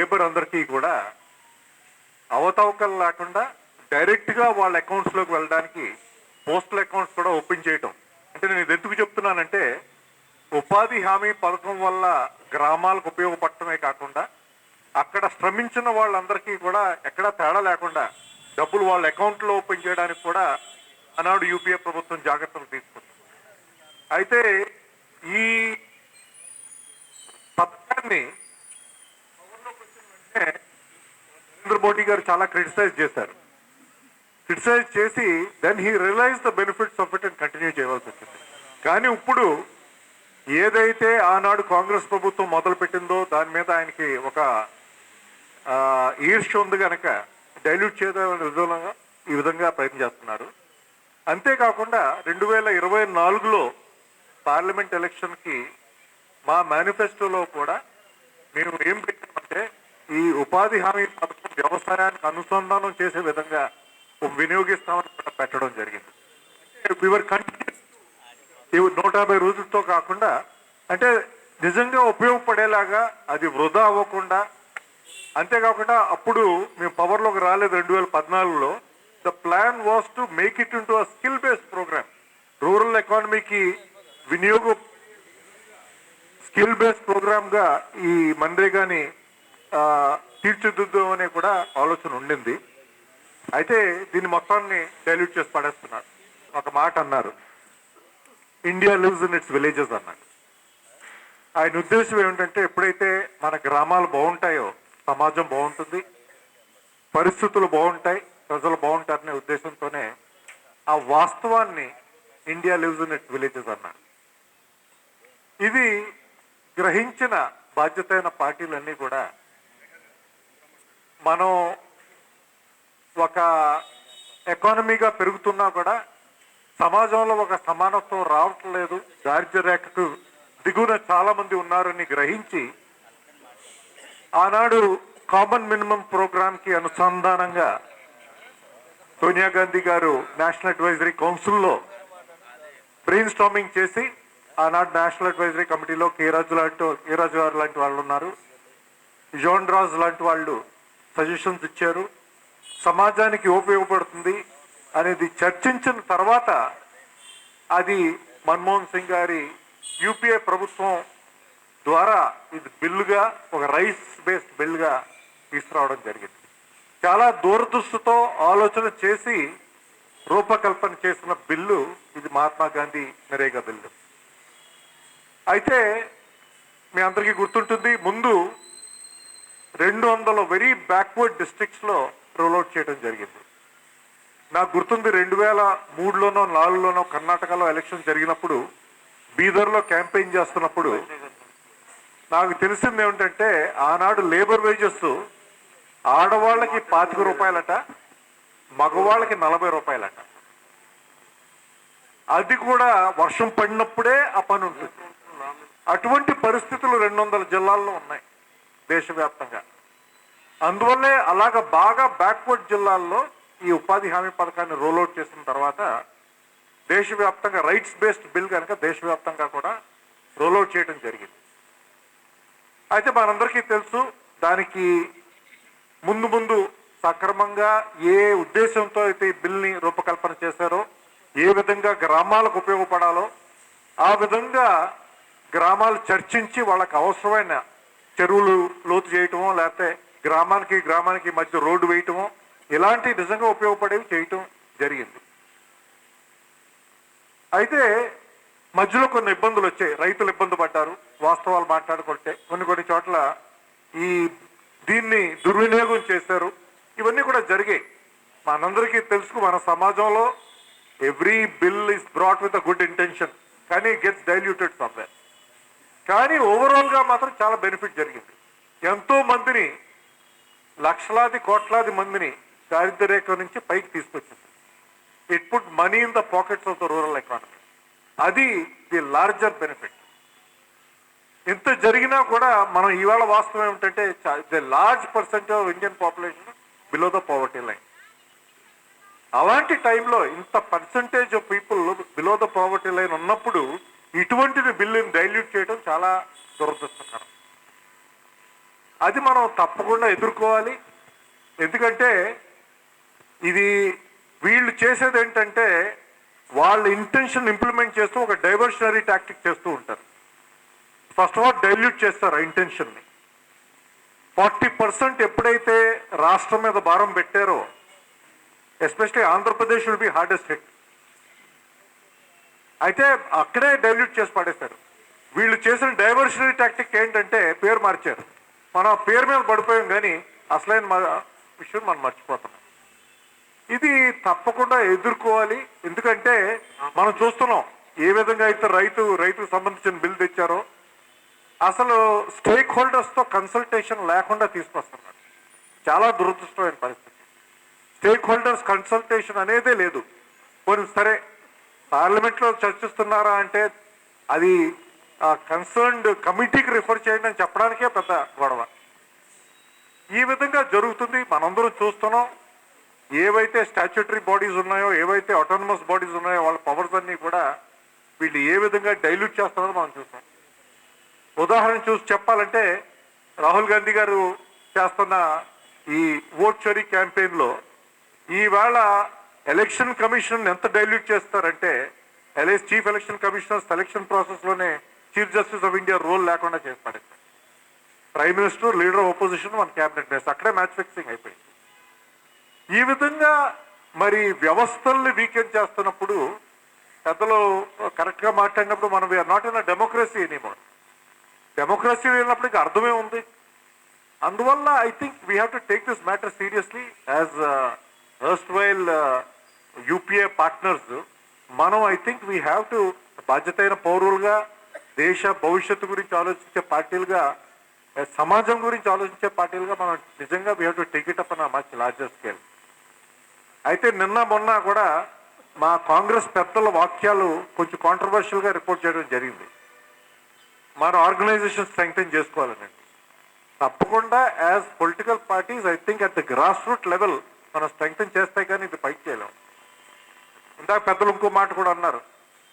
Labour అందరికీ కూడా అవతవకలు లేకుండా డైరెక్ట్గా వాళ్ళ అకౌంట్స్లోకి వెళ్ళడానికి పోస్టల్ అకౌంట్స్ కూడా ఓపెన్ చేయటం. అంటే నేను ఇది ఎందుకు చెప్తున్నానంటే ఉపాధి హామీ పథకం వల్ల గ్రామాలకు ఉపయోగపడటమే కాకుండా అక్కడ శ్రమించిన వాళ్ళందరికీ కూడా ఎక్కడా తేడా లేకుండా డబ్బులు వాళ్ళ అకౌంట్లో ఓపెన్ చేయడానికి కూడా ఆనాడు యూపీఏ ప్రభుత్వం జాగ్రత్తలు తీసుకుంది. అయితే ఈ పథకాన్ని నరేంద్ర మోడీ గారు చాలా క్రిటిసైజ్ చేశారు. క్రిటిసైజ్ చేసి then he realise the benefits of it and continue చేయవలసి వచ్చింది. కానీ ఇప్పుడు ఏదైతే ఆనాడు కాంగ్రెస్ ప్రభుత్వం మొదలుపెట్టిందో దాని మీద ఆయనకి ఒక ఆ, ఈర్ష్య ఉంది కనుక డైల్యూట్ చేయడం విధంగా ఈ విధంగా ప్రయత్నం చేస్తున్నారు. అంతేకాకుండా రెండు వేల ఇరవై నాలుగులో పార్లమెంట్ ఎలక్షన్కి మా మేనిఫెస్టోలో కూడా మేము ఏం పెట్టామంటే ఈ ఉపాధి హామీ పథకం వ్యవసాయానికి అనుసంధానం చేసే విధంగా వినియోగిస్తామని కూడా పెట్టడం జరిగింది. వివర్ కంటిన్యూ నూట యాభై రోజులతో కాకుండా అంటే నిజంగా ఉపయోగపడేలాగా అది వృధా అవ్వకుండా అంతేకాకుండా అప్పుడు మేము పవర్లోకి రాలేదు రెండు వేల పద్నాలుగులో. The plan was to make it into a skill based programme rural ఎకానమీకి వినియోగ స్కిల్ బేస్డ్ ప్రోగ్రామ్గా ఈ మన్రేగాని తీర్చిదిద్దాం అనే కూడా ఆలోచన ఉండింది. అయితే దీన్ని మొత్తాన్ని డైల్యూట్ చేసి పడేస్తున్నారు. ఒక మాట అన్నారు. India lives in its villages అన్నాడు ఆయన ఉద్దేశం ఏమిటంటే ఎప్పుడైతే మన గ్రామాలు బాగుంటాయో సమాజం బాగుంటుంది పరిస్థితులు బాగుంటాయి ప్రజలు బాగుంటారనే ఉద్దేశంతోనే ఆ వాస్తవాన్ని India lives in its villages అన్నారు. ఇది గ్రహించిన బాధ్యతైన పార్టీలన్నీ కూడా మనం ఒక ఎకానమీగా పెరుగుతున్నా కూడా సమాజంలో ఒక సమానత్వం రావట్లేదు. దారిద్ర్య రేఖకు దిగువన చాలామంది ఉన్నారని గ్రహించి ఆనాడు కామన్ మినిమం ప్రోగ్రాంకి అనుసంధానంగా సోనియా గాంధీ గారు నేషనల్ అడ్వైజరీ కౌన్సిల్లో బ్రెయిన్ స్టామింగ్ చేసి ఆనాడు నేషనల్ అడ్వైజరీ కమిటీలో కేరాజు లాంటి కేరాజు గారు లాంటి వాళ్ళు ఉన్నారు జోన్ రాజు లాంటి వాళ్ళు సజెషన్స్ ఇచ్చారు. సమాజానికి ఉపయోగపడుతుంది అనేది చర్చించిన తర్వాత అది మన్మోహన్ సింగ్ గారి యూపీఏ ప్రభుత్వం ద్వారా ఇది బిల్లుగా ఒక రైస్ బేస్డ్ బిల్లుగా తీసుకురావడం జరిగింది. చాలా దూరదృష్టితో ఆలోచన చేసి రూపకల్పన చేసిన బిల్లు ఇది మహాత్మా గాంధీ నరేగా బిల్లు. అయితే మీ అందరికీ గుర్తుంటుంది ముందు రెండు వందల వెరీ బ్యాక్వర్డ్ డిస్ట్రిక్ట్స్లో రోల్అవుట్ చేయడం జరిగింది. నాకు గుర్తుంది రెండు వేల మూడులోనో నాలుగులోనో కర్ణాటకలో ఎలక్షన్ జరిగినప్పుడు బీదర్లో క్యాంపెయిన్ చేస్తున్నప్పుడు నాకు తెలిసింది ఏమిటంటే ఆనాడు లేబర్ వేజెస్ ఆడవాళ్ళకి పాతిక రూపాయలట మగవాళ్ళకి నలభై రూపాయలట. అది కూడా వర్షం పడినప్పుడే ఆ పని ఉంటుంది. అటువంటి పరిస్థితులు రెండు వందల జిల్లాల్లో ఉన్నాయి దేశవ్యాప్తంగా. అందువల్లే అలాగ బాగా బ్యాక్వర్డ్ జిల్లాల్లో ఈ ఉపాధి హామీ పథకాన్ని రోల్అవుట్ చేసిన తర్వాత దేశవ్యాప్తంగా రైట్స్ బేస్డ్ బిల్ కనుక దేశవ్యాప్తంగా కూడా రోల్అవుట్ చేయడం జరిగింది. అయితే మనందరికీ తెలుసు దానికి ముందు ముందు సక్రమంగా ఏ ఉద్దేశంతో అయితే ఈ బిల్ని రూపకల్పన చేశారో ఏ విధంగా గ్రామాలకు ఉపయోగపడాలో ఆ విధంగా గ్రామాలు చర్చించి వాళ్ళకి అవసరమైన చెరువులు లోతు చేయటమో లేకపోతే గ్రామానికి గ్రామానికి మధ్య రోడ్డు వేయటము ఇలాంటి నిజంగా ఉపయోగపడేవి చేయటం జరిగింది. అయితే మధ్యలో కొన్ని ఇబ్బందులు వచ్చాయి. రైతులు ఇబ్బంది పడ్డారు వాస్తవాలు మాట్లాడుకుంటే. కొన్ని కొన్ని చోట్ల ఈ దీన్ని దుర్వినియోగం చేశారు. ఇవన్నీ కూడా జరిగాయి. మనందరికీ తెలుసుకు మన సమాజంలో every bill is brought with a good intention కానీ గెట్స్ డైల్యూటెడ్ సమ్వేర్ కానీ ఓవరాల్గా మాత్రం చాలా బెనిఫిట్ జరిగింది. ఎంతో మందిని లక్షలాది కోట్లాది మందిని దారిద్ర్య రేఖ నుంచి పైకి తీసుకొచ్చింది. It put money in the pockets of the rural economy అది ది లార్జర్ బెనిఫిట్ ఇంత జరిగినా కూడా మనం ఇవాళ వాస్తవం ఏమిటంటే the large percent of Indian population below the poverty line అలాంటి టైంలో ఇంత percentage of people below the poverty line ఉన్నప్పుడు ఇటువంటిది బిల్లుని డైల్యూట్ చేయడం చాలా దురదృష్టకరం. అది మనం తప్పకుండా ఎదుర్కోవాలి. ఎందుకంటే ఇది వీళ్ళు చేసేది ఏంటంటే వాళ్ళ ఇంటెన్షన్ ఇంప్లిమెంట్ చేస్తూ ఒక డైవర్షనరీ టాక్టిక్ చేస్తూ ఉంటారు. ఫస్ట్ ఆఫ్ ఆల్ డైల్యూట్ చేస్తారు ఆ ఇంటెన్షన్ని ఫార్టీ పర్సెంట్ ఎప్పుడైతే రాష్ట్రం మీద భారం పెట్టారో especially Andhra Pradesh will be hardest hit అయితే అక్కడే డైల్యూట్ చేసి పడేశారు. వీళ్ళు చేసిన డైవర్షనరీ టాక్టిక్ ఏంటంటే పేరు మార్చారు. మనం పేరు మీద పడిపోయాం కానీ అసలైన విషయం మనం మర్చిపోతున్నాం ఇది తప్పకుండా ఎదుర్కోవాలి. ఎందుకంటే మనం చూస్తున్నాం ఏ విధంగా అయితే రైతు రైతుకు సంబంధించిన బిల్ తెచ్చారో అసలు స్టేక్ హోల్డర్స్తో కన్సల్టేషన్ లేకుండా తీసుకొస్తున్నారు. చాలా దురదృష్టమైన పరిస్థితి. స్టేక్ హోల్డర్స్ కన్సల్టేషన్ అనేదే లేదు. పోనీ సరే పార్లమెంట్లో చర్చిస్తున్నారా అంటే అది కన్సర్న్డ్ కమిటీకి రిఫర్ చేయండి అని చెప్పడానికే పెద్ద గొడవ. ఈ విధంగా జరుగుతుంది. మనందరం చూస్తున్నాం. ఏవైతే స్టాచ్యుటరీ బాడీస్ ఉన్నాయో ఏవైతే ఆటోనమస్ బాడీస్ ఉన్నాయో వాళ్ళ పవర్స్ అన్నీ కూడా వీళ్ళు ఏ విధంగా డైల్యూట్ చేస్తున్నారో మనం చూస్తాం. ఉదాహరణ చూసి చెప్పాలంటే రాహుల్ గాంధీ గారు చేస్తున్న ఈ ఓట్ చోరీ క్యాంపెయిన్లో ఈవేళ ఎలక్షన్ కమిషన్ ఎంత డైల్యూట్ చేస్తారంటే ఎల్ఐస్ chief election commissioner selection ప్రాసెస్లోనే chief justice of India role లేకుండా చేసి prime minister leader of opposition మన క్యాబినెట్ మినిస్టర్ అక్కడే మ్యాచ్ ఫిక్సింగ్ అయిపోయింది. ఈ విధంగా మరి వ్యవస్థల్ని వీకెండ్ చేస్తున్నప్పుడు పెద్దలు కరెక్ట్గా మాట్లాడినప్పుడు మనం we're not in a democracy anymore democracy వెళ్ళినప్పటికీ అర్థమే ఉంది. అందువల్ల I think we have to take this matter seriously as first while UPA partners మనం I think we have to బాధ్యతైన పౌరులుగా దేశ భవిష్యత్తు గురించి ఆలోచించే పార్టీలుగా సమాజం గురించి ఆలోచించే పార్టీలుగా మనం నిజంగా we have to take up అన్న మచ్ లార్జర్ స్కేల్ అయితే నిన్న మొన్న కూడా మా కాంగ్రెస్ పెద్దల వాక్యాలు కొంచెం కాంట్రవర్షియల్గా రిపోర్ట్ చేయడం జరిగింది. మన ఆర్గనైజేషన్ స్ట్రెంగ్తన్ చేసుకోవాలనండి తప్పకుండా as political parties I think at the grass root level మనం స్ట్రెంగ్తన్ చేస్తే కానీ ఇది పైకి చేయలేము ఇందాక పెద్దలు ఇంకో మాట కూడా అన్నారు.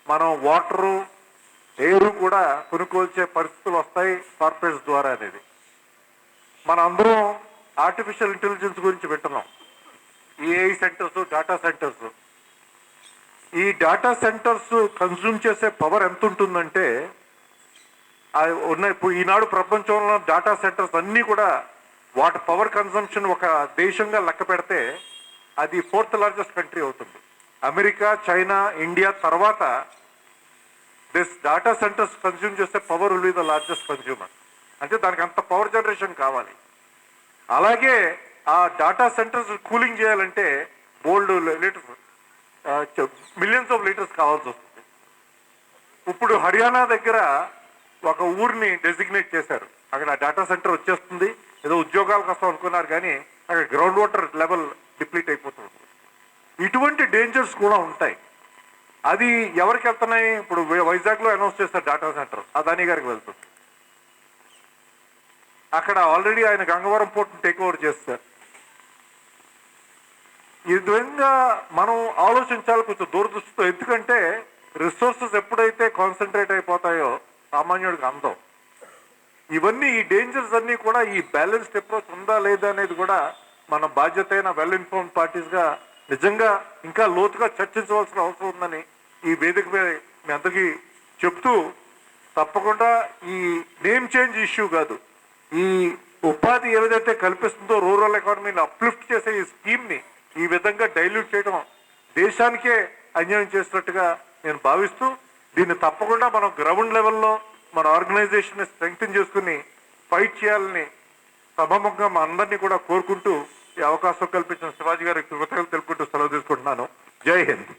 మనం వాటరు ఎయిర్ కూడా కొనుక్కోల్చే పరిస్థితులు వస్తాయి కార్పొరేట్స్ ద్వారా అనేది. మన అందరం ఆర్టిఫిషియల్ ఇంటెలిజెన్స్ గురించి వింటున్నాం. ఏఐ సెంటర్స్ డేటా సెంటర్స్ ఈ డేటా సెంటర్స్ కన్జ్యూమ్ చేసే పవర్ ఎంత ఉంటుందంటే అది ఉన్న ఇప్పుడు ఈనాడు ప్రపంచంలో డేటా సెంటర్స్ అన్నీ కూడా వాటి పవర్ కన్సంప్షన్ ఒక దేశంగా లెక్క పెడితే అది ఫోర్త్ లార్జెస్ట్ కంట్రీ అవుతుంది. అమెరికా చైనా ఇండియా తర్వాత దిస్ డేటా సెంటర్స్ కన్స్యూమ్ చేస్తే power will be the largest consumer అంటే దానికి అంత పవర్ జనరేషన్ కావాలి. అలాగే ఆ డేటా సెంటర్స్ కూలింగ్ చేయాలంటే బోల్డ్ లీటర్స్ మిలియన్స్ ఆఫ్ లీటర్స్ కావాల్సి వస్తుంది. ఇప్పుడు హర్యానా దగ్గర ఒక ఊరిని డెసిగ్నేట్ చేశారు. అక్కడ డేటా సెంటర్ వచ్చేస్తుంది. ఏదో ఉద్యోగాల కోసం అనుకున్నారు కానీ అక్కడ గ్రౌండ్ వాటర్ లెవెల్ డిప్లీట్ అయిపోతుంది. ఇటువంటి డేంజర్స్ కూడా ఉంటాయి. అది ఎవరికి వెళ్తున్నాయి? ఇప్పుడు వైజాగ్లో అనౌన్స్ చేస్తారు డేటా సెంటర్. అదాని గారికి వెళ్తుంది అక్కడ ఆల్రెడీ ఆయన గంగవరం పోర్ట్ టేక్ ఓవర్ చేస్తారు. ఈ విధంగా మనం ఆలోచించాలి కొంచెం దూరదృష్టితో. ఎందుకంటే రిసోర్సెస్ ఎప్పుడైతే కాన్సన్ట్రేట్ అయిపోతాయో సామాన్యుడికి అందం. ఇవన్నీ ఈ డేంజర్స్ అన్నీ కూడా ఈ బ్యాలెన్స్డ్ అప్రోచ్ ఉందా లేదా అనేది కూడా మన బాధ్యత అయిన వెల్ ఇన్ఫార్మ్ పార్టీస్గా నిజంగా ఇంకా లోతుగా చర్చించవలసిన అవసరం ఉందని ఈ వేదిక మీద మీ అందరికీ చెప్తూ తప్పకుండా ఈ నేమ్ చేంజ్ ఇష్యూ కాదు ఈ ఉపాధి ఏదైతే కల్పిస్తుందో రూరల్ ఎకానమీని అప్లిఫ్ట్ చేసే ఈ స్కీమ్ని ఈ విధంగా డైల్యూట్ చేయడం దేశానికే అన్యాయం చేసినట్టుగా నేను భావిస్తూ దీన్ని తప్పకుండా మనం గ్రౌండ్ లెవెల్లో మన ఆర్గనైజేషన్ని స్ట్రెంగ్తన్ చేసుకుని ఫైట్ చేయాలని సభముఖంగా మా అందరినీ కూడా కోరుకుంటూ ఈ అవకాశం కల్పించిన శివాజీ గారికి కృతజ్ఞతలు తెలుపుకుంటూ సెలవు తీసుకుంటున్నాను. జై హింద్.